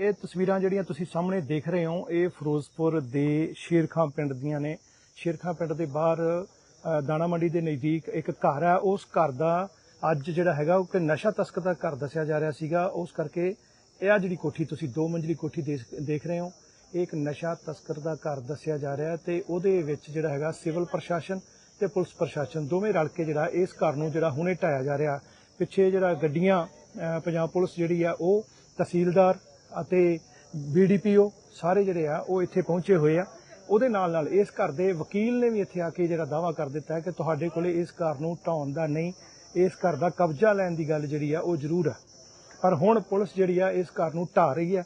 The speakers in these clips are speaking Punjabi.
ਇਹ ਤਸਵੀਰਾਂ ਜਿਹੜੀਆਂ ਤੁਸੀਂ ਸਾਹਮਣੇ ਦੇਖ ਰਹੇ ਹੋ, ਇਹ ਫਿਰੋਜ਼ਪੁਰ ਦੇ ਸ਼ੇਰਖਾਂ ਪਿੰਡ ਦੀਆਂ ਨੇ। ਸ਼ੇਰਖਾਂ ਪਿੰਡ ਦੇ ਬਾਹਰ ਦਾਣਾ ਮੰਡੀ ਦੇ ਨਜ਼ਦੀਕ ਇੱਕ ਘਰ ਹੈ ਉਸ ਘਰ ਦਾ ਅੱਜ ਜਿਹੜਾ ਹੈਗਾ, ਉਹ ਕਿ ਨਸ਼ਾ ਤਸਕਰ ਦਾ ਘਰ ਦੱਸਿਆ ਜਾ ਰਿਹਾ ਸੀਗਾ। ਉਸ ਕਰਕੇ ਇਹ ਆ ਜਿਹੜੀ ਕੋਠੀ ਤੁਸੀਂ ਦੋ ਮੰਜ਼ਲੀ ਕੋਠੀ ਦੇਖ- ਰਹੇ ਹੋ, ਇਹ ਇੱਕ ਨਸ਼ਾ ਤਸਕਰ ਦਾ ਘਰ ਦੱਸਿਆ ਜਾ ਰਿਹਾ ਹੈ ਤੇ ਉਹਦੇ ਵਿੱਚ ਜਿਹੜਾ ਹੈਗਾ ਸਿਵਲ ਪ੍ਰਸ਼ਾਸਨ ਤੇ ਪੁਲਿਸ ਪ੍ਰਸ਼ਾਸਨ ਦੋਵੇਂ ਰਲ ਕੇ ਜਿਹੜਾ ਇਸ ਘਰ ਨੂੰ ਜਿਹੜਾ ਹੁਣੇ ਢਾਇਆ ਜਾ ਰਿਹਾ। ਪਿੱਛੇ ਜਿਹੜਾ ਗੱਡੀਆਂ ਪੰਜਾਬ ਪੁਲਿਸ ਜਿਹੜੀ ਆ, ਉਹ ਤਹਿਸੀਲਦਾਰ ਅਤੇ ਬੀਡੀਪੀਓ ਸਾਰੇ ਜਿਹੜੇ ਆ, ਉਹ ਇੱਥੇ ਪਹੁੰਚੇ ਹੋਏ ਆ। ਉਹਦੇ ਨਾਲ ਨਾਲ ਇਸ ਘਰ ਦੇ ਵਕੀਲ ਨੇ ਵੀ ਇੱਥੇ ਆ ਕੇ ਜਿਹੜਾ ਦਾਵਾ ਕਰ ਦਿੱਤਾ ਹੈ ਕਿ ਤੁਹਾਡੇ ਕੋਲੇ ਇਸ ਘਰ ਨੂੰ ਢਾਉਣ ਦਾ ਨਹੀਂ, ਇਸ ਘਰ ਦਾ ਕਬਜ਼ਾ ਲੈਣ ਦੀ ਗੱਲ ਜਿਹੜੀ ਆ, ਉਹ ਜ਼ਰੂਰ ਹੈ ਪਰ ਹੁਣ ਪੁਲਿਸ ਜਿਹੜੀ ਆ, ਇਸ ਘਰ ਨੂੰ ਢਾ ਰਹੀ ਹੈ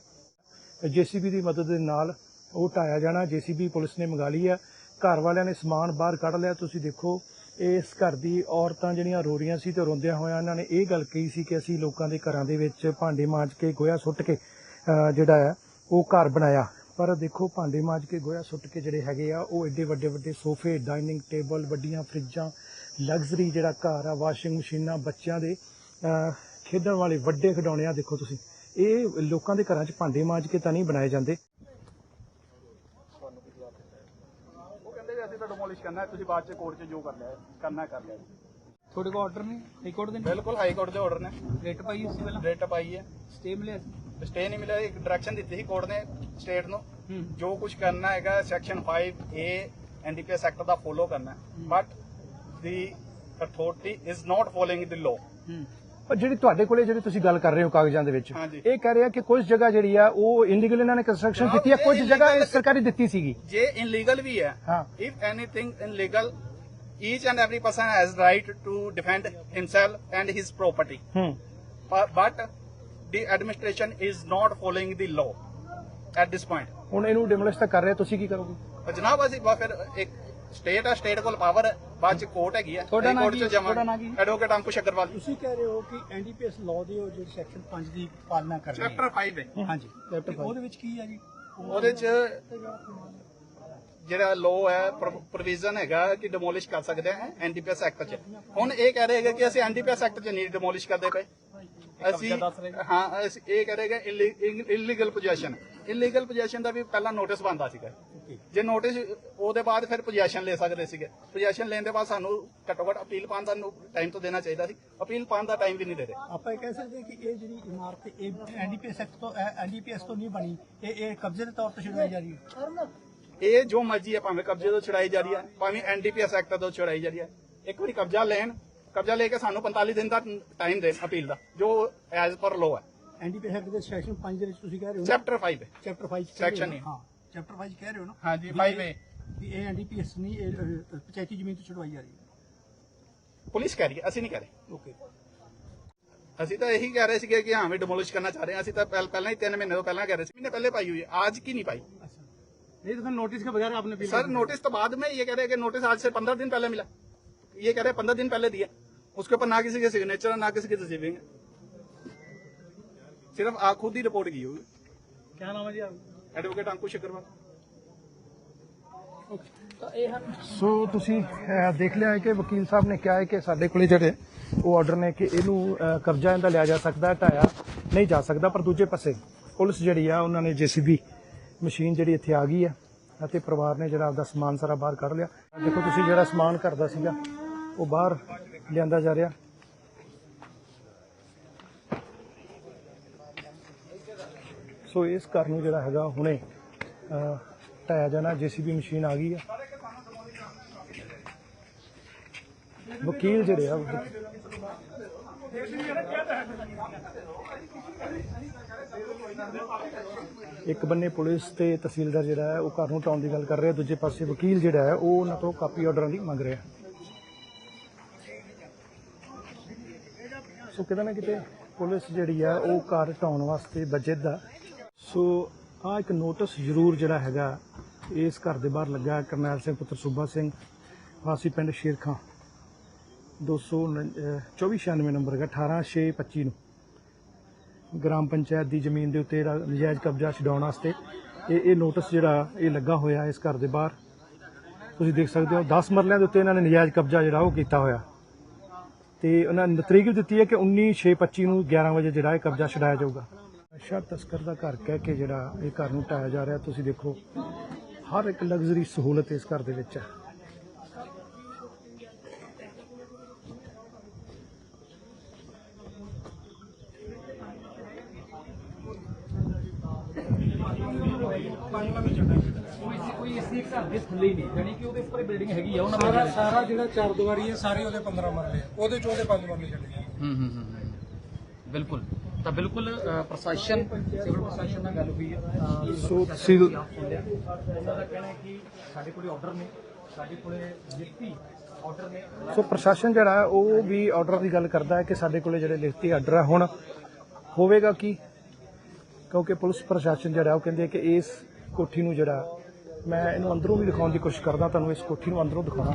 ਜੀਸੀਬੀ ਦੀ ਮਦਦ ਦੇ ਨਾਲ ਉਹ ਢਾਇਆ ਜਾਣਾ ਜੀਸੀਬੀ ਪੁਲਿਸ ਨੇ ਮੰਗਾ ਲਈ ਆ। ਘਰ ਵਾਲਿਆਂ ਨੇ ਸਮਾਨ ਬਾਹਰ ਕੱਢ ਲਿਆ। ਤੁਸੀਂ ਦੇਖੋ, ਇਸ ਘਰ ਦੀ ਔਰਤਾਂ ਜਿਹੜੀਆਂ ਰੋ ਰਹੀਆਂ ਸੀ ਤੇ ਰੋਂਦਿਆਂ ਹੋਇਆਂ, ਇਹਨਾਂ ਨੇ ਇਹ ਗੱਲ ਕਹੀ ਸੀ ਕਿ ਅਸੀਂ ਲੋਕਾਂ ਦੇ ਘਰਾਂ ਦੇ ਵਿੱਚ ਭਾਂਡੇ ਮਾਂਜ ਕੇ, ਗੋਇਆ ਸੁੱਟ ਕੇ ਜਿਹੜਾ ਹੈ ਉਹ ਘਰ ਬਣਾਇਆ। ਪਰ ਦੇਖੋ ਭਾਂਡੇ ਮਾਂਜ ਕੇ ਗੋਇਆ ਸੁੱਟ ਕੇ ਜਿਹੜੇ ਹੈਗੇ ਆ ਉਹ ਐਡੇ ਵੱਡੇ ਵੱਡੇ ਸੋਫੇ ਡਾਈਨਿੰਗ ਟੇਬਲ ਵੱਡੀਆਂ ਫਰਿੱਜਾਂ ਲਗਜ਼ਰੀ ਜਿਹੜਾ ਘਰ ਆ ਵਾਸ਼ਿੰਗ ਮਸ਼ੀਨਾਂ ਬੱਚਿਆਂ ਦੇ ਖੇਡਣ ਵਾਲੇ ਵੱਡੇ ਖਿਡੌਣੇ ਆ ਦੇਖੋ ਤੁਸੀਂ। ਇਹ ਲੋਕਾਂ ਦੇ ਘਰਾਂ 'ਚ ਭਾਂਡੇ ਮਾਂਜ ਕੇ ਤਾਂ ਨਹੀਂ ਬਣਾਏ ਜਾਂਦੇ। ਉਹ ਕਹਿੰਦੇ ਵੀ ਅਸੀਂ ਤਾਂ ਡਿਮੋਲਿਸ਼ ਕਰਨਾ ਤੁਸੀਂ ਬਾਅਦ ਚ ਕੋਰਟ 'ਚ ਜੋ ਕਰ ਲਿਆ ਕਰਨਾ ਹੈ ਕਰ ਲਿਆ ਤੁਹਾਡੇ ਕੋਲ ਆਰਡਰ ਨੇ? ਹਾਈ ਕੋਰਟ ਦੇ ਬਿਲਕੁਲ ਹਾਈ ਕੋਰਟ ਦੇ ਆਰਡਰ ਨੇ। ਰੇਟ ਪਾਈ ਸੀ ਪਹਿਲਾਂ ਰੇਟ ਪਾਈ ਹੈ। ਸਟੇ ਮਿਲਿਆ ਸੀ? ਸਟੇ ਨਹੀਂ ਮਿਲਿਆ ਇੱਕ ਡਾਇਰੈਕਸ਼ਨ ਦਿੱਤੀ ਸੀ ਕੋਰਟ ਨੇ ਸਟੇਟ ਨੂੰ ਜੋ ਕੁਝ ਕਰਨਾ ਹੈਗਾ ਸੈਕਸ਼ਨ 5 ਏ ਐਨਡੀਪੀਐਸ ਐਕਟ ਦਾ ਫੋਲੋ ਕਰਨਾ but the authority is not following the law ਪਰ ਜਿਹੜੀ ਤੁਹਾਡੇ ਕੋਲੇ ਜਿਹੜੀ ਤੁਸੀਂ ਗੱਲ ਕਰ ਰਹੇ ਹੋ ਕਾਗਜ਼ਾਂ ਦੇ ਵਿੱਚ। ਇਹ ਕਹਿ ਰਿਹਾ ਕਿ ਕੁਝ ਜਗ੍ਹਾ ਜਿਹੜੀ ਆ ਉਹ ਇਲੀਗਲ ਇਹਨਾਂ ਨੇ ਕੰਸਟਰਕਸ਼ਨ ਕੀਤੀ ਹੈ ਕੁਝ ਜਗ੍ਹਾ ਇਹ ਸਰਕਾਰੀ ਦਿੱਤੀ ਸੀਗੀ। ਜੇ ਇਨਲੀਗਲ ਵੀ ਹੈ if anything illegal each and every person has right to defend himself and his property but the administration is not following the law at this point. ਹੁਣ ਇਹਨੂੰ ਡਿਮੋਲਿਸ਼ ਤਾਂ ਕਰ ਰਹੇ ਤੁਸੀਂ ਕੀ ਕਰੋਗੇ? ਪਰ ਜਨਾਬ ਅਸੀਂ ਬਾ ਫਿਰ ਇੱਕ ਸਟੇਟ ਆ ਸਟੇਟ ਕੋਲ ਪਾਵਰ ਬਾਅਦ ਚ ਕੋਰਟ ਹੈਗੀ ਤੁਹਾਡਾ ਨਾਂ ਕੋਰਟ ਕੀ ਚ ਹੈ? ਜਮਾ ਤੁਹਾਡਾ ਨਾਂ ਕੀ ਹੈ? ਐਡਵੋਕੇਟ ਅੰਕੁਸ਼ ਅਗਰਵਾਲ। ਤੁਸੀਂ ਕਹਿ ਰਹੇ ਹੋ ਕਿ ਐਨਡੀਪੀਐਸ ਲਾਅ ਦੀ ਉਹ ਜਿਹੜੀ ਸੈਕਸ਼ਨ 5 ਦੀ ਪਾਲਣਾ ਕਰਨੀ ਹੈ ਚੈਪਟਰ 5 ਹੈ। ਹਾਂਜੀ। ਤੇ ਉਹਦੇ ਵਿੱਚ ਕੀ ਹੈ ਜੀ? ਉਹਦੇ ਚ ਜਿਹੜਾ ਲਾਅ ਹੈ ਪ੍ਰੋਵੀਜ਼ਨ ਹੈਗਾ ਕਿ ਡਿਮੋਲਿਸ਼ ਕਰ ਸਕਦੇ ਆ ਐਨਡੀਪੀਐਸ ਐਕਟ ਚ। ਹੁਣ ਇਹ ਕਹਿ ਰਹੇ ਹੈਗੇ ਕਿ ਅਸੀਂ ਐਨਡੀਪੀਐਸ ਐਕਟ ਚ ਨਹੀਂ ਡਿਮੋਲਿਸ਼ ਕਰਦੇ ਪਏ। ਅਸੀਂ ਹਾਂ ਅਸੀਂ ਇਹ ਹੈਗੇ ਇਲੀਗਲ ਪੋਜੀਸ਼ਨ ਇਲੀਗਲ ਪੋਜੀਸ਼ਨ ਦਾ ਵੀ ਪਹਿਲਾਂ ਨੋਟਿਸ ਬੰਦਾ ਸੀਗਾ। ਜੇ ਨੋਟਿਸ ਉਹਦੇ ਬਾਅਦ ਫਿਰ ਪੋਜੀਸ਼ਨ ਲੈ ਸਕਦੇ ਸੀਗੇ। ਪੋਜੀਸ਼ਨ ਲੈਣ ਦੇ ਬਾਅਦ ਸਾਨੂੰ ਘੱਟੋ ਘੱਟ ਅਪੀਲ ਪਾਉਣ ਦਾ ਟਾਈਮ ਤਾਂ ਦੇਣਾ ਚਾਹੀਦਾ ਸੀ। ਅਪੀਲ ਪਾਉਣ ਦਾ ਟਾਈਮ ਵੀ ਨਹੀਂ ਦੇ ਰਹੇ। ਆਪਾਂ ਇਹ ਕਹਿ ਸਕਦੇ ਕਿ ਇਹ ਜਿਹੜੀ ਇਮਾਰਤ ਇਹ ਐਨਡੀਪੀਐਸ ਐਕਟ ਤੋਂ ਐਨਡੀਪੀਐਸ ਤੋਂ ਨਹੀਂ ਬਣੀ। ਇਹ ਇਹ ਕਬਜ਼ੇ ਦੇ ਤੌਰ ਤੇ ਛੁਡਵਾਈ ਜਾ ਰਹੀ ਹੈ। ਇਹ ਜੋ ਮਰਜ਼ੀ ਹੈ ਭਾਵੇਂ ਕਬਜ਼ੇ ਤੋਂ ਛੁਡਾਈ ਜਾ ਰਹੀ ਹੈ ਭਾਵੇਂ ਐਨਡੀਪੀਐਸ ਐਕਟ ਤੋਂ ਛੁਡਾਈ ਜਾ ਰਹੀ ਹੈ। ਇੱਕ ਵਾਰੀ ਕਬਜ਼ਾ ਲੈਣ ਕਬਜ਼ਾ ਲੈ ਕੇ ਸਾਨੂੰ 45 ਦਿਨ ਦਾ ਟਾਈਮ ਦੇਣ ਅਪੀਲ ਦਾ ਜੋ ਐਜ਼ ਪਰ ਲਾਅ ਹੈ ਐਨਡੀਪੀਐਸ ਐਕਟ ਦੇ ਸੈਕਸ਼ਨ 5 ਦੇ ਵਿੱਚ ਤੁਸੀਂ ਕਹਿ ਰਹੇ ਹੋ ਚੈਪਟਰ 5 ਹੈ ਚੈਪਟਰ 5 Section ਨਹੀਂ। ਹਾਂ ਚੈਪਟਰ 5 ਕਹਿ ਰਹੇ ਹੋ ਨਾ ਹਾਂਜੀ ਵੀ 5 ਇਹ- ਹੈ ਵੀ ਇਹ ਐਨਡੀਪੀਐਸ ਨਹੀਂ ਇਹ ਅਹ, ਪੰਚਾਇਤੀ ਜ਼ਮੀਨ ਤੋਂ ਛੁਡਵਾਈ ਜਾ ਰਹੀ ਹੈ ਪੁਲਿਸ ਕਹਿ ਰਹੀ ਹੈ ਅਸੀਂ ਨਹੀਂ ਕਹਿ ਰਹੇ ਓਕੇ ਅਸੀਂ ਤਾਂ ਇਹੀ ਕਹਿ ਰਹੇ ਸੀਗੇ ਕਿ ਹਾਂ ਵੀ ਡਿਮੋਲਿਸ਼ ਕਰਨਾ ਚਾਹ ਰਹੇ ਹਾਂ ਅਸੀਂ ਤਾਂ ਪਹਿਲ- ਪਹਿਲਾਂ ਹੀ 3 ਮਹੀਨੇ ਤੋਂ ਪਹਿਲਾਂ ਕਹਿ ਰਹੇ ਸੀ ਮਹੀਨੇ ਪਹਿਲੇ ਪਾਈ ਹੋਈ ਹੈ आज की नहीं पाई नहीं तो फिर नोटिस के बगैर आपने सर नोटिस तो बाद में ये कह रहे हैं कि नोटिस आज से पंद्रह दिन पहले मिला ये कह रहे हैं पंद्रह दिन पहले दिया उसके ऊपर ना किसी के सिग्नेचर ना किसी की रिसीविंग सिर्फ आप खुद ही रिपोर्ट की होगी क्या नाम है जी आप एडवोकेट अंकुश अग्रवाल ਸੋ ਤੁਸੀਂ ਅਹ, ਦੇਖ ਲਿਆ ਹੈ ਕਿ ਵਕੀਲ ਸਾਹਿਬ ਨੇ ਕਿਹਾ ਹੈ ਕਿ ਸਾਡੇ ਕੋਲੇ ਜਿਹੜੇ ਉਹ ਆਰਡਰ ਨੇ ਕਿ ਇਹਨੂੰ ਅਹ, ਕਬਜ਼ਾ ਇਹਦਾ ਲਿਆ ਜਾ ਸਕਦਾ ਹੈ ਢਾਇਆ ਨਹੀਂ ਜਾ ਸਕਦਾ ਪਰ ਦੂਜੇ ਪਾਸੇ ਪੁਲਿਸ ਜਿਹੜੀ ਆ ਉਹਨਾਂ ਨੇ ਜੀਸੀਬੀ ਮਸ਼ੀਨ ਜਿਹੜੀ ਇੱਥੇ ਆ ਗਈ ਹੈ ਅਤੇ ਪਰਿਵਾਰ ਨੇ ਜਿਹੜਾ ਆਪਦਾ ਸਮਾਨ ਸਾਰਾ ਬਾਹਰ ਕੱਢ ਲਿਆ ਦੇਖੋ ਤੁਸੀਂ ਜਿਹੜਾ ਸਮਾਨ ਘਰ ਦਾ ਸੀਗਾ ਉਹ ਬਾਹਰ ਲਿਆਂਦਾ ਜਾ ਰਿਹਾ। ਸੋ ਇਸ ਘਰ ਨੂੰ ਜਿਹੜਾ ਹੈਗਾ ਹੁਣੇ ਅਹ, ਢਾਇਆ ਜਾਣਾ ਜੀਸੀਬੀ ਮਸ਼ੀਨ ਆ ਗਈ ਹੈ ਵਕੀਲ ਜਿਹੜੇ ਆ ਇੱਕ ਬੰਨੇ ਪੁਲਿਸ ਤੇ ਤਹਿਸੀਲਦਾਰ ਜਿਹੜਾ ਹੈ ਉਹ ਘਰ ਨੂੰ ਢਾਉਣ ਦੀ ਗੱਲ ਕਰ ਰਿਹਾ ਦੂਜੇ ਪਾਸੇ ਵਕੀਲ ਜਿਹੜਾ ਹੈ ਉਹ ਉਹਨਾਂ ਤੋਂ ਕਾਪੀ ਆਰਡਰਾਂ ਦੀ ਮੰਗ ਰਿਹਾ। ਸੋ ਕਿਤੇ ਨਾ ਕਿਤੇ ਪੁਲਿਸ ਜਿਹੜੀ ਆ, ਉਹ ਘਰ ਢਾਉਣ ਵਾਸਤੇ ਬਜਟ ਆ ਸੋ ਆ ਇੱਕ ਨੋਟਿਸ ਜ਼ਰੂਰ ਜਿਹੜਾ ਹੈਗਾ, ਇਸ ਘਰ ਦੇ ਬਾਹਰ ਲੱਗਾ ਕਰਨੈਲ ਸਿੰਘ ਪੁੱਤਰ ਸੂਬਾ ਸਿੰਘ, ਵਾਸੀ ਪਿੰਡ ਸ਼ੇਰਖਾਂ। 22496 ਨੰਬਰ ਹੈਗਾ 18625 ਨੂੰ। ਗ੍ਰਾਮ ਪੰਚਾਇਤ ਦੀ ਜ਼ਮੀਨ ਦੇ ਉੱਤੇ ਨਜਾਇਜ਼ ਕਬਜ਼ਾ ਛਡਾਉਣ ਵਾਸਤੇ ਇਹ ਇਹ ਨੋਟਿਸ ਜਿਹੜਾ, ਇਹ ਲੱਗਾ ਹੋਇਆ ਇਸ ਘਰ ਦੇ ਬਾਹਰ। ਤੁਸੀਂ ਦੇਖ ਸਕਦੇ ਹੋ 10 ਮਰਲਿਆਂ ਦੇ ਉੱਤੇ ਇਹਨਾਂ ਨੇ ਨਜਾਇਜ਼ ਕਬਜ਼ਾ ਜਿਹੜਾ ਉਹ ਕੀਤਾ ਹੋਇਆ। ਤੇ ਉਹਨਾਂ ਨੇ ਤਰੀਕ ਦਿੱਤੀ ਹੈ ਕਿ 19625 ਨੂੰ 11 ਵਜੇ ਜਿਹੜਾ ਇਹ ਕਬਜ਼ਾ ਛਡਾਇਆ ਜਾਊਗਾ। ਨਸ਼ਾ ਤਸਕਰ ਦਾ ਘਰ ਕਹਿ ਕੇ ਜਿਹੜਾ ਇਹ ਘਰ ਨੂੰ ਢਾਇਆ ਜਾ ਰਿਹਾ ਤੁਸੀਂ ਦੇਖੋ ਹਰ ਇੱਕ ਲਗਜ਼ਰੀ ਸਹੂਲਤ ਇਸ ਘਰ ਦੇ ਵਿੱਚ ਹੈ। ਕੋਈ ਇਸੇ ਘਰ ਦੇ ਥੱਲੇ ਹੀ ਨਹੀਂ ਯਾਨੀ ਕਿ ਉਹਦੇ ਉੱਪਰ ਬਿਲਡਿੰਗ ਹੈਗੀ ਆ ਉਹਨਾਂ ਸਾਰਾ ਸਾਰਾ ਜਿਹੜਾ ਚਾਰ ਦੀਵਾਰੀ ਹੈ ਸਾਰੇ ਉਹਦੇ 15 ਮਰਲੇ ਆ। ਉਹਦੇ ਚ ਉਹਦੇ 5 ਮਰਲੇ ਚੱਲੇ ਹੂੰ ਹੂੰ ਹੂੰ ਬਿਲਕੁਲ। ਤਾਂ ਬਿਲਕੁਲ ਅ, ਪ੍ਰਸ਼ਾਸਨ ਸਿਵਲ ਪ੍ਰਸ਼ਾਸਨ ਨਾਲ ਗੱਲ ਹੋਈ ਹੈ ਤਾਂ ਸੋ ਤੁਸੀਂ ਉਹਨਾਂ ਦਾ ਕਹਿਣਾ ਹੈ ਕਿ ਸਾਡੇ ਕੋਲੇ ਆਰਡਰ ਨੇ ਸਾਡੇ ਕੋਲੇ ਲਿਖਤੀ ਆਰਡਰ ਨੇ। ਸੋ ਪ੍ਰਸ਼ਾਸਨ ਜਿਹੜਾ ਹੈ ਉਹ ਵੀ ਆਰਡਰ ਦੀ ਗੱਲ ਕਰਦਾ ਹੈ ਕਿ ਸਾਡੇ ਕੋਲੇ ਜਿਹੜੇ ਲਿਖਤੀ ਆਰਡਰ ਹੈ ਹੁਣ ਹੋਵੇਗਾ ਕੀ? ਕਿਉਂਕਿ ਪੁਲਿਸ ਪ੍ਰਸ਼ਾਸਨ ਜਿਹੜਾ ਹੈ ਉਹ ਕਹਿੰਦੇ ਕਿ ਇਸ ਕੋਠੀ ਨੂੰ ਜਿਹੜਾ ਮੈਂ ਇਹਨੂੰ ਅੰਦਰੋਂ ਵੀ ਦਿਖਾਉਣ ਦੀ ਕੋਸ਼ਿਸ਼ ਕਰਦਾ ਤੁਹਾਨੂੰ ਇਸ ਕੋਠੀ ਨੂੰ ਅੰਦਰੋਂ ਦਿਖਾਉਣਾ।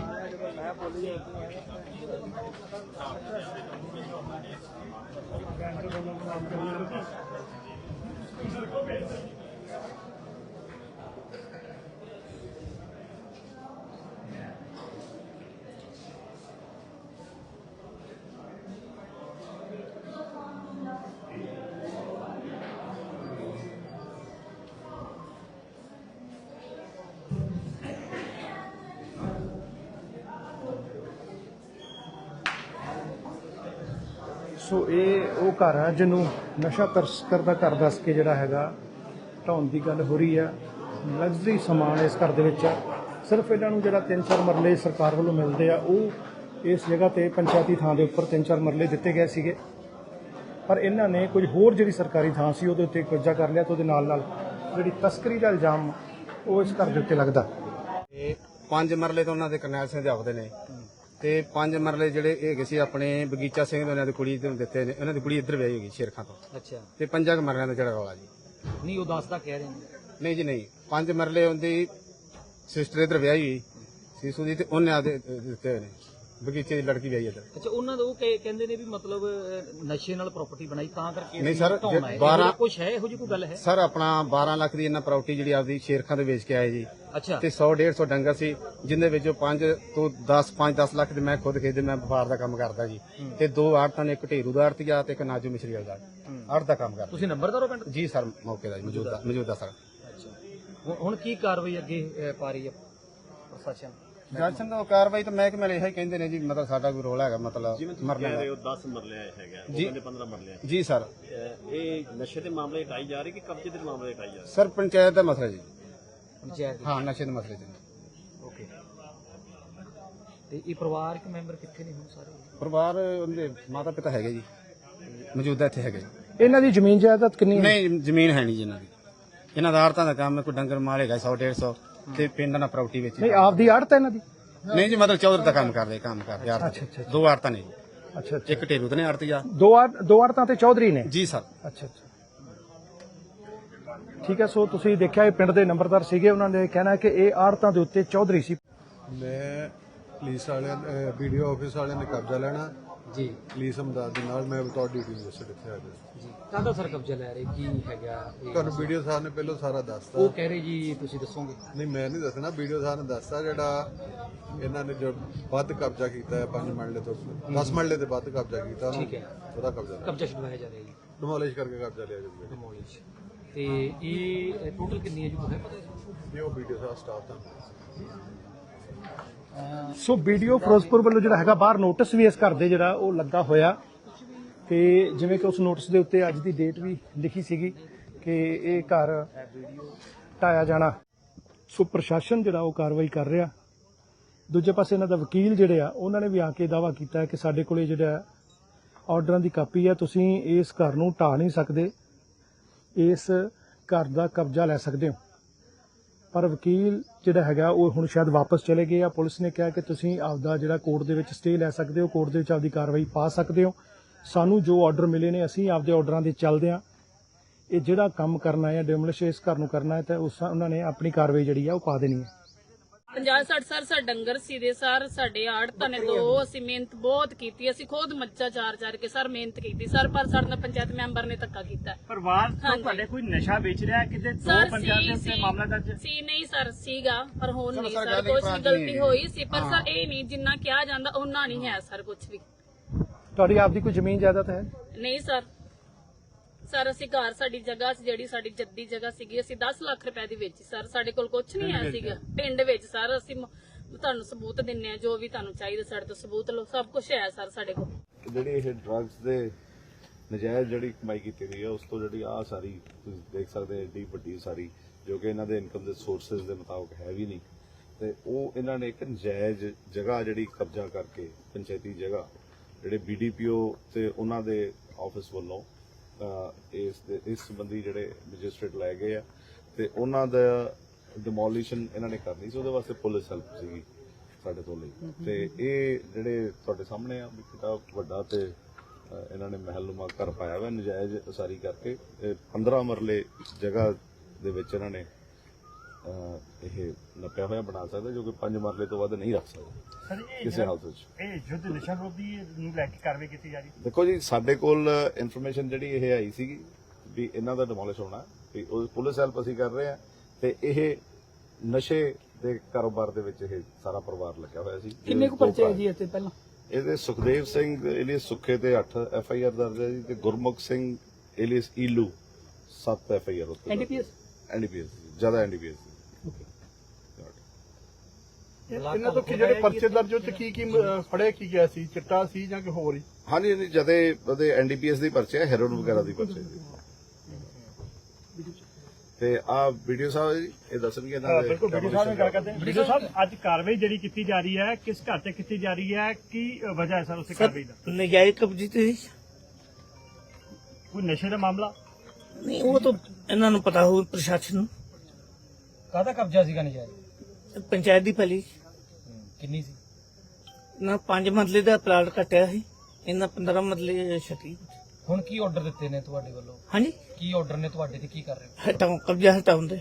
ਸੋ ਇਹ ਉਹ ਘਰ ਹੈ ਜਿਹਨੂੰ ਨਸ਼ਾ ਤਸਕਰ ਦਾ ਘਰ ਦੱਸ ਕੇ ਜਿਹੜਾ ਹੈਗਾ ਢਾਉਣ ਦੀ ਗੱਲ ਹੋ ਰਹੀ ਆ। ਲਗਜ਼ਰੀ ਸਮਾਨ ਇਸ ਘਰ ਦੇ ਵਿੱਚ ਆ। ਸਿਰਫ ਇਹਨਾਂ ਨੂੰ ਜਿਹੜਾ 3-4 ਮਰਲੇ ਸਰਕਾਰ ਵੱਲੋਂ ਮਿਲਦੇ ਆ, ਉਹ ਇਸ ਜਗ੍ਹਾ ਤੇ ਪੰਚਾਇਤੀ ਥਾਂ ਦੇ ਉੱਪਰ 3-4 ਮਰਲੇ ਦਿੱਤੇ ਗਏ ਸੀਗੇ। ਪਰ ਇਹਨਾਂ ਨੇ ਕੁਝ ਹੋਰ ਜਿਹੜੀ ਸਰਕਾਰੀ ਥਾਂ ਸੀ, ਉਹਦੇ ਉੱਤੇ ਕਬਜ਼ਾ ਕਰ ਲਿਆ ਤੇ ਉਹਦੇ ਨਾਲ ਨਾਲ ਜਿਹੜੀ ਤਸਕਰੀ ਦਾ ਇਲਜ਼ਾਮ ਉਹ ਇਸ ਘਰ ਦੇ ਉੱਤੇ ਲੱਗਦਾ। ਇਹ ਪੰਜ ਮਰਲੇ ਤਾਂ ਉਹਨਾਂ ਦੇ ਕਰਨੈਲ ਸਿੰਘ ਦੇ ਆਪਦੇ ਨੇ। ਤੇ ਪੰਜ ਮਰਲੇ ਜਿਹੜੇ ਹੈਗੇ ਸੀ ਆਪਣੇ ਬਗੀਚਾ ਸਿੰਘ ਦੇ ਉਹਨਾਂ ਦੀ ਕੁੜੀ ਨੂੰ ਦਿੱਤੇ ਨੇ ਉਹਨਾਂ ਦੀ ਕੁੜੀ ਇੱਧਰ ਵਿਆਹੀ ਹੋਈ ਸ਼ੇਰਖਾਂ ਤੋਂ। ਅੱਛਾ। ਤੇ ਪੰਜਾਂ ਕੁ ਮਰਲਿਆਂ ਦਾ ਜਿਹੜਾ ਰੌਲਾ ਜੀ। ਨਹੀਂ ਉਹ ਦੱਸਦਾ ਕਹਿ ਰਹੇ ਨੇ। ਨਹੀਂ ਜੀ ਨਹੀਂ। ਪੰਜ ਮਰਲੇ ਉਹਦੀ ਸਿਸਟਰ ਇੱਧਰ ਵਿਆਹੀ ਹੋਈ ਸੀਸੂ ਦੀ ਤੇ ਉਹਨੇ ਆਦੇ ਦਿੱਤੇ ਹੋਏ ਨੇ। ਬਗੀਚੇ ਦੀ ਲੜਕੀ ਵਿਆਹੀ ਇੱਧਰ। ਅੱਛਾ ਉਹਨਾਂ ਦਾ ਉਹ ਕਹਿ- ਕਹਿੰਦੇ ਨੇ ਵੀ ਮਤਲਬ ਨਸ਼ੇ ਨਾਲ ਪ੍ਰਾਪਰਟੀ ਬਣਾਈ ਤਾਂ ਕਰਕੇ ਨਹੀਂ ਸਰ। ਜੇ ਬਾਰਾਂ- ਕੁਝ ਹੈ ਇਹੋ ਜਿਹੀ ਕੋਈ ਗੱਲ ਹੈ? ਸਰ ਆਪਣਾ 12 ਲੱਖ ਦੀ ਇਹਨਾਂ ਪ੍ਰਾਪਰਟੀ ਜਿਹੜੀ ਆਪਦੀ ਸ਼ੇਰਖਾਂ ਦੇ ਵੇਚ ਕੇ ਆਏ ਜੀ। ਅੱਛਾ। ਤੇ 100 150 ਡੰਗਰ ਸੀ ਜਿੰਦੇ ਵਿੱਚੋਂ 5 ਤੋਂ 10 5 10 ਲੱਖ ਦੇ ਮੈਂ ਖੁਦ ਖੇਦੇ ਮੈਂ ਵਪਾਰ ਦਾ ਕੰਮ ਕਰਦਾ ਜੀ। ਤੇ ਦੋ ਆੜਤਾਂ ਨੇ ਇੱਕ ਢੇਰੂ ਦਾ ਆੜਤੀਆ ਤੇ ਇੱਕ ਨਾਜੂ ਮਿਸ਼ਰੀ ਵਾਲਾ ਆੜਤ। ਦਾ ਕੰਮ ਕਰਦਾ। ਤੁਸੀਂ ਨੰਬਰਦਾਰ ਹੋ ਪਿੰਡ? ਜੀ ਸਰ ਮੌਕੇ ਦਾ ਜੀ, ਮੌਜੂਦਾ ਮੌਜੂਦਾ। ਸਰ। ਅੱਛਾ। ਹੁਣ- ਹੁਣ ਕੀ ਕਾਰਵਾਈ ਅੱਗੇ ਅ, ਪਾ ਰਹੀ ਹੈ ਪ੍ਰਸ਼ਾਸਨ? ਜੱਜਨ ਦਾ ਕਾਰਵਾਈ ਤਾਂ ਮੈਂ ਕਿ ਮੇਰੇ ਇਹੀ ਕਹਿੰਦੇ ਨੇ ਜੀ ਮਤਲਬ ਸਾਡਾ ਕੋਈ ਰੋਲ ਹੈਗਾ ਮਤਲਬ ਮਰਨਾ ਰਹੇ ਹੋ 10 ਮਰਲੇ ਹੈਗਾ ਉਹ ਜੀ। ਕਹਿੰਦੇ 15 ਮਰਲੇ ਆ। ਜੀ ਸਰ। ਅਹ ਇਹ ਨਸ਼ੇ ਦੇ ਮਾਮਲੇ ਟਾਈ ਜਾ ਰਹੇ ਕਿ ਕਬਜ਼ੇ ਦੇ ਮਾਮਲੇ ਟਾਈ ਜਾ ਰਹੇ? ਸਰ ਪੰਚਾਇਤ ਦਾ ਮਸਲਾ ਜੀ। ਪੰਚਾਇਤ ਦੀ। ਹਾਂ ਨਸ਼ੇ ਦੇ ਮਸਲੇ ਚ ਓਕੇ। ਤੇ ਇਹ ਪਰਿਵਾਰਕ ਮੈਂਬਰ ਕਿੱਥੇ ਨੇ ਹੁਣ ਸਾਰੇ? ਪਰਿਵਾਰ ਉਹਦੇ ਮਾਤਾ ਪਿਤਾ ਹੈਗੇ ਜੀ ਮੌਜੂਦਾ ਇੱਥੇ ਹੈਗੇ। ਇਹਨਾਂ ਦੀ ਜ਼ਮੀਨ ਜਾਇਦਾਦ ਕਿੰਨੀ ਹੈ? ਨਹੀਂ ਜ਼ਮੀਨ ਹੈ ਨਹੀਂ ਜੀ ਇਹਨਾਂ ਦੀ। ਇਹਨਾਂ ਦਾ ਆੜਤਾਂ ਦਾ ਕੰਮ ਹੈ ਕੋਈ ਡੰਗਰ ਮਾਲ ਹੈਗਾ 100 150 ਤੇ ਪਿੰਡ ਨਾਲ ਪ੍ਰਾਪਰਟੀ ਵਿੱਚ ਨਹੀਂ ਆਪਦੀ ਆੜਤ ਹੈ ਇਹਨਾਂ ਦੀ? ਨਹੀਂ ਜੀ ਮਤਲਬ ਚੌਧਰ ਦਾ ਕੰਮ ਕਰਦੇ ਕੰਮ ਕਰਦੇ ਆੜਤ ਦੋ ਆੜਤਾਂ ਨੇ ਜੀ। ਅੱਛਾ ਅੱਛਾ। ਇੱਕ ਢੇਰੂ ਤੇ ਨੇ ਆੜਤੀਆ ਦੋ ਆੜ ਦੋ ਆੜਤਾਂ ਤੇ ਚੌਧਰੀ ਨੇ? ਜੀ ਸਰ। ਅੱਛਾ ਅੱਛਾ। ਠੀਕ ਹੈ ਸੋ ਤੁਸੀਂ ਦੇਖਿਆ ਇਹ ਪਿੰਡ ਦੇ ਨੰਬਰਦਾਰ ਸੀਗੇ ਉਹਨਾਂ ਨੇ ਕਹਿਣਾ ਕਿ ਇਹ ਆੜਤਾਂ ਦੇ ਉੱਤੇ ਚੌਧਰੀ ਸੀ। ਮੈਂ ਪੁਲਿਸ ਵਾਲਿਆਂ ਵੀਡੀਓ ਆਫਿਸ ਵਾਲਿਆਂ ਨੇ ਕਬਜ਼ਾ ਲੈਣਾ। ਜੀ। ਪੁਲਿਸ ਅਮਦਾਦ ਦੇ ਨਾਲ ਮੈਂ ਬਤੌਰ ਡਿਊਟੀ ਮੈਜਿਸਟਰੇਟ ਇੱਥੇ ਆ ਗਿਆ ਜੀ। ਕਾਹਦਾ ਸਰ ਕਬਜ਼ਾ ਲੈ ਰਹੇ? ਕੀ ਹੈਗਾ? ਇਹ? ਤੁਹਾਨੂੰ ਵੀਡੀਓ ਸਾਹਿਬ ਨੇ ਪਹਿਲਾਂ ਸਾਰਾ ਦੱਸਤਾ। ਉਹ ਕਹਿ ਰਹੇ ਜੀ ਤੁਸੀਂ ਦੱਸੋਗੇ? ਨਹੀਂ ਮੈਂ ਨਹੀਂ ਦੱਸਣਾ। ਵੀਡੀਓ ਸਾਹਿਬ ਨੇ ਦੱਸਤਾ ਜਿਹੜਾ ਇਹਨਾਂ ਨੇ ਜੋ ਵੱਧ ਕਬਜ਼ਾ ਕੀਤਾ ਹੈ ਪੰਜ ਮਰਲੇ ਤੋਂ 10 ਮਰਲੇ ਦੇ ਵੱਧ ਕਬਜ਼ਾ ਕੀਤਾ ਉਹਨੂੰ। ਠੀਕ ਹੈ। ਉਹਦਾ ਕਬਜ਼ਾ ਕਬਜ਼ਾ ਛਡਵਾਇਆ ਜਾ ਰਿਹਾ ਜੀ। ਡਿਮੋਲਿਸ਼ ਕਰਕੇ ਕਬਜ਼ਾ ਲਿਆ ਜਾਊਗਾ ਡਿਮੋਲਿਸ਼ ਤੇ ਇਹ ਟੋਟਲ ਕਿੰਨੀ ਹੈ ਜੀ ਤੁਹਾਨੂੰ ਪਤਾ ਹੈ ਇਹ ਉਹ ਵੀਡੀਓ ਸਾਹਿਬ ਸਟਾਫ ਦਾ। ਸੋ ਵੀਡੀਓ ਫਿਰੋਜ਼ਪੁਰ ਵੱਲੋਂ ਜਿਹੜਾ ਹੈਗਾ ਬਾਹਰ ਨੋਟਿਸ ਵੀ ਇਸ ਘਰ ਦੇ ਜਿਹੜਾ ਉਹ ਲੱਗਾ ਹੋਇਆ। ਤੇ ਜਿਵੇਂ ਕਿ ਉਸ ਨੋਟਿਸ ਦੇ ਉੱਤੇ ਅੱਜ ਦੀ ਡੇਟ ਵੀ ਲਿਖੀ ਸੀਗੀ ਕਿ ਇਹ ਘਰ ਢਾਇਆ ਜਾਣਾ। ਸੋ ਪ੍ਰਸ਼ਾਸਨ ਜਿਹੜਾ ਉਹ ਕਾਰਵਾਈ ਕਰ ਰਿਹਾ। ਦੂਜੇ ਪਾਸੇ ਇਹਨਾਂ ਦਾ ਵਕੀਲ ਜਿਹੜੇ ਆ, ਉਹਨਾਂ ਨੇ ਵੀ ਆ ਕੇ ਦਾਵਾ ਕੀਤਾ ਕਿ ਸਾਡੇ ਕੋਲੇ ਜਿਹੜਾ ਆਰਡਰਾਂ ਦੀ ਕਾਪੀ ਹੈ ਤੁਸੀਂ ਇਸ ਘਰ ਨੂੰ ਢਾ ਨਹੀਂ ਸਕਦੇ। ਇਸ ਘਰ ਦਾ ਕਬਜ਼ਾ ਲੈ ਸਕਦੇ ਹੋ। ਪਰ ਵਕੀਲ ਜਿਹੜਾ ਹੈਗਾ, ਉਹ ਹੁਣ ਸ਼ਾਇਦ ਵਾਪਸ ਚਲੇ ਗਏ ਆ। ਪੁਲਿਸ ਨੇ ਕਿਹਾ ਕਿ ਤੁਸੀਂ ਆਪਦਾ ਜਿਹੜਾ ਕੋਰਟ ਦੇ ਵਿੱਚ ਸਟੇ ਲੈ ਸਕਦੇ ਹੋ, ਕੋਰਟ ਦੇ ਵਿੱਚ ਆਪਦੀ ਕਾਰਵਾਈ ਪਾ ਸਕਦੇ ਹੋ। ਸਾਨੂੰ ਜੋ ਆਰਡਰ ਮਿਲੇ ਨੇ, ਅਸੀਂ ਆਪਦੇ ਆਰਡਰਾਂ ਦੇ ਚੱਲਦੇ ਆ ਇਹ ਜਿਹੜਾ ਕੰਮ ਕਰਨਾ ਹੈ, ਡਿਮੋਲਿਸ਼ ਇਸ ਘਰ ਨੂੰ ਕਰਨਾ ਹੈ, ਤਾਂ ਉਸ ਉਹਨਾਂ ਨੇ ਆਪਣੀ ਕਾਰਵਾਈ ਜਿਹੜੀ ਆ, ਉਹ ਪਾ ਦੇਣੀ ਹੈ। 50 60 ਸਰ ਸਾ ਡੰਗਰ ਸੀ ਦੇ ਸਰ ਸਾਡੇ ਆੜਤਾਂ ਨੇ ਦੋ ਅਸੀਂ ਮਿਹਨਤ ਬਹੁਤ ਕੀਤੀ ਅਸੀਂ ਖੁਦ ਮੱਝਾਂ ਚਾਰ ਚਾਰ ਕੇ ਸਰ ਮਿਹਨਤ ਕੀਤੀ ਸਰ ਪਰ ਸਾਡੇ ਨਾਲ ਪੰਚਾਇਤ ਮੈਂਬਰ ਨੇ ਧੱਕਾ ਕੀਤਾ ਪਰਿਵਾਰ ਤੋਂ ਹਾਂਜੀ। ਤੁਹਾਡੇ ਕੋਈ ਨਸ਼ਾ ਵੇਚ ਰਿਹਾ ਹੈ? ਕਿਤੇ ਦੋ ਸਰ ਬੰਦਿਆਂ ਦੇ ਸੀ ਉੱਤੇ ਸੀ ਮਾਮਲਾ ਦਰਜ ਹੈ? ਸੀ ਨਹੀਂ ਸਰ ਸੀਗਾ ਪਰ ਹੁਣ ਨਹੀਂ ਸਰ, ਕੁਝ ਗਲਤੀ। ਹੋਈ ਸੀ ਪਰ ਸਰ ਇਹ ਨਹੀਂ ਜਿੰਨਾ ਕਿਹਾ ਜਾਂਦਾ ਉਹਨਾਂ ਨਹੀਂ ਹੈ ਸਰ ਕੁਝ ਵੀ ਤੁਹਾਡੀ ਆਪਦੀ ਕੋਈ ਜ਼ਮੀਨ ਜਾਇਦਾਦ ਹੈ ਨਹੀਂ ਸਰ ਸਰ ਅਸੀਂ ਘਰ ਸਾਡੀ ਜਗ੍ਹਾ ਸੀ ਜਿਹੜੀ ਸਾਡੀ ਜੱਦੀ ਜਗ੍ਹਾ ਸੀਗੀ ਅਸੀਂ 10 ਲੱਖ ਰੁਪਏ ਦੀ ਵੇਚੀ ਸਰ ਸਾਡੇ ਕੋਲ ਕੁਝ ਨਹੀਂ ਆਇਆ ਸੀਗਾ। ਪਿੰਡ ਵਿੱਚ ਸਰ ਅਸੀਂ ਤੁਹਾਨੂੰ ਸਬੂਤ ਦਿੰਨੇ ਆ ਜੋ ਵੀ ਤੁਹਾਨੂੰ ਚਾਹੀਦਾ ਸਾਡੇ ਤੋਂ ਸਬੂਤ ਲਓ ਸਭ ਕੁਝ ਹੈ ਸਰ ਸਾਡੇ ਕੋਲ। ਜਿਹੜੀ ਇਹ ਡਰੱਗਸ ਦੇ ਨਜਾਇਜ਼ ਜਿਹੜੀ ਕਮਾਈ ਕੀਤੀ ਗਈ ਹੈ ਉਸ ਤੋਂ ਜਿਹੜੀ ਆ ਸਾਰੀ ਤੁਸੀਂ ਦੇਖ ਸਕਦੇ ਏਡੀ ਵੱਡੀ ਸਾਰੀ ਜੋ ਕਿ ਇਹਨਾਂ ਦੇ ਇਨਕਮ ਦੇ ਸੋਰਸਸ ਦੇ ਮੁਤਾਬਕ ਹੈ ਵੀ ਨਹੀਂ। ਤੇ ਉਹ ਇਹਨਾਂ ਨੇ ਇੱਕ ਨਜਾਇਜ਼ ਜਗ੍ਹਾ ਜਿਹੜੀ ਕਬਜ਼ਾ ਕਰਕੇ ਪੰਚਾਇਤੀ ਜਗ੍ਹਾ ਜਿਹੜੇ ਬੀਡੀਪੀਓ ਤੇ ਉਹਨਾਂ ਦੇ ਆਫਿਸ ਵੱਲੋਂ ਇਸ ਦੇ ਇਸ ਸੰਬੰਧੀ ਜਿਹੜੇ ਮੈਜਿਸਟ੍ਰੇਟ ਲੈ ਗਏ ਆ ਤੇ ਉਹਨਾਂ ਦਾ ਡਿਮੋਲੀਸ਼ਨ ਇਹਨਾਂ ਨੇ ਕਰਨੀ ਸੀ ਉਹਦੇ ਵਾਸਤੇ ਪੁਲਿਸ ਹੈਲਪ ਸੀਗੀ ਸਾਡੇ ਤੋਂ ਲਈ। ਤੇ ਇਹ ਜਿਹੜੇ ਤੁਹਾਡੇ ਸਾਹਮਣੇ ਆ ਵੀ ਕਿਤਾ ਵੱਡਾ ਤੇ ਇਹਨਾਂ ਨੇ ਮਹਿਲਨੁਮਾ ਘਰ ਪਾਇਆ ਹੋਇਆ ਨਜਾਇਜ਼ ਉਸਾਰੀ ਕਰਕੇ। ਇਹ 15 ਮਰਲੇ ਜਗ੍ਹਾ ਦੇ ਵਿੱਚ ਇਹਨਾਂ ਨੇ ਇਹ ਨੱਪਿਆ ਹੋਇਆ ਬਣਾ ਸਕਦਾ ਜੋ ਕਿ 5 ਮਰਲੇ ਤੋਂ ਵੱਧ ਨਹੀਂ ਰੱਖ ਸਕਦਾ ਸਰ ਇਹ ਕਿਸੇ ਹਾਲਤ ਵਿੱਚ। ਇਹ ਯੁੱਧ ਨਸ਼ਾ ਵਿਰੋਧੀ ਨੂੰ ਲੈ ਕੇ ਕਾਰਵਾਈ ਕੀਤੀ ਜਾ ਰਹੀ ਦੇਖੋ ਜੀ ਸਾਡੇ ਕੋਲ ਇਨਫੋਰਮੇਸ਼ਨ ਜਿਹੜੀ ਇਹ ਆਈ ਸੀਗੀ ਵੀ ਇਹਨਾਂ ਦਾ ਡਿਮੋਲਿਸ਼ ਹੋਣਾ ਵੀ ਉਹ ਪੁਲਿਸ ਹੈਲਪ ਅਸੀਂ ਕਰ ਰਹੇ ਆ ਤੇ ਇਹ ਨਸ਼ੇ ਦੇ ਕਾਰੋਬਾਰ ਦੇ ਵਿੱਚ ਇਹ ਸਾਰਾ ਪਰਿਵਾਰ ਲੱਗਿਆ ਹੋਇਆ ਸੀ। ਕਿੰਨੇ ਕੁ ਪਰਚੇ ਜੀ ਇੱਥੇ ਪਹਿਲਾਂ? ਇਹਦੇ ਸੁਖਦੇਵ ਸਿੰਘ ਇਲੀਸ ਸੁੱਖੇ ਤੇ 8 ਐਫ ਆਈ ਆਰ ਦਰਜ ਹੈ ਜੀ ਤੇ ਗੁਰਮੁਖ ਸਿੰਘ ਇਲੀਸ ਈਲੂ 7 ਐਫ ਆਈ ਆਰ ਉੱਤੇ ਐਨਡੀਪੀਐਸ ਐਨਡੀਪੀਐਸ ਜ਼ਿਆਦਾ ਐਨਡੀਪੀਐਸ ਇਹਨਾਂ ਤੋਂ ਕੀ ਜਿਹੜੇ ਪਰਚੇ ਦਰਜ ਉੱਤੇ ਕੀ ਕੀ ਅਹ, ਫੜਿਆ ਕੀ ਗਿਆ ਸੀ? ਚਿੱਟਾ ਸੀ ਜਾਂ ਕਿ ਹੋਰ ਹੀ? ਹਾਂਜੀ ਹਾਂਜੀ ਜਦੇ ਉਹਦੇ ਐਨਡੀਪੀਐਸ ਦੀ ਪਰਚੇ ਹੈ ਹੈਰੋਨ ਵਗੈਰਾ ਦੀ ਪਰਚੇ ਜੀ। ਤੇ ਆ ਵੀਡੀਓ ਸਾਹਿਬ ਜੀ ਇਹ ਦੱਸਣਗੇ ਇਹਨਾਂ ਦੇ ਬਿਲਕੁਲ ਵੀਡੀਓ ਸਾਹਿਬ ਨਾਲ ਗੱਲ ਕਰਦੇ ਹਾਂ। ਵੀਡੀਓ ਸਾਹਿਬ ਅੱਜ ਕਾਰਵਾਈ ਜਿਹੜੀ ਕੀਤੀ ਜਾ ਰਹੀ ਹੈ ਕਿਸ ਘਰ ਤੇ ਕੀਤੀ ਜਾ ਰਹੀ ਹੈ ਕੀ ਵਜ੍ਹਾ ਹੈ ਸਰ ਉਸੇ ਕਾਰਵਾਈ ਦਾ? ਨਜਾਇਜ਼ ਕਬਜ਼ੇ ਤੇ ਸੀ। ਕੋਈ ਨਸ਼ੇ ਦਾ ਮਾਮਲਾ? ਨਹੀਂ ਉਹ ਤਾਂ ਇਹਨਾਂ ਨੂੰ ਪਤਾ ਹੋਊ ਪ੍ਰਸ਼ਾਸਨ ਨੂੰ। ਕਾਹਦਾ ਕਬਜ਼ਾ ਸੀਗਾ ਨਜਾਇਜ਼? ਪੰਚਾਇਤ ਦੀ ਭਲੀ ਕਿੰਨੀ ਸੀ? ਨਾ ਪੰਜ ਮਰਲੇ ਦਾ ਪਲਾਟ ਕੱਟਿਆ ਸੀ ਇਹਨਾਂ 15 ਮਰਲੇ ਛੱਤੀ ਹੁਣ ਕੀ ਆਰਡਰ ਦਿੱਤੇ ਨੇ ਤੁਹਾਡੇ ਵੱਲੋਂ? ਹਾਂਜੀ। ਕੀ ਆਰਡਰ ਨੇ ਤੁਹਾਡੇ ਤੇ ਕੀ ਕਰ ਰਹੇ ਹੋ? ਹਟਾਉ ਕਬਜ਼ਾ ਹਟਾਉਂਦੇ।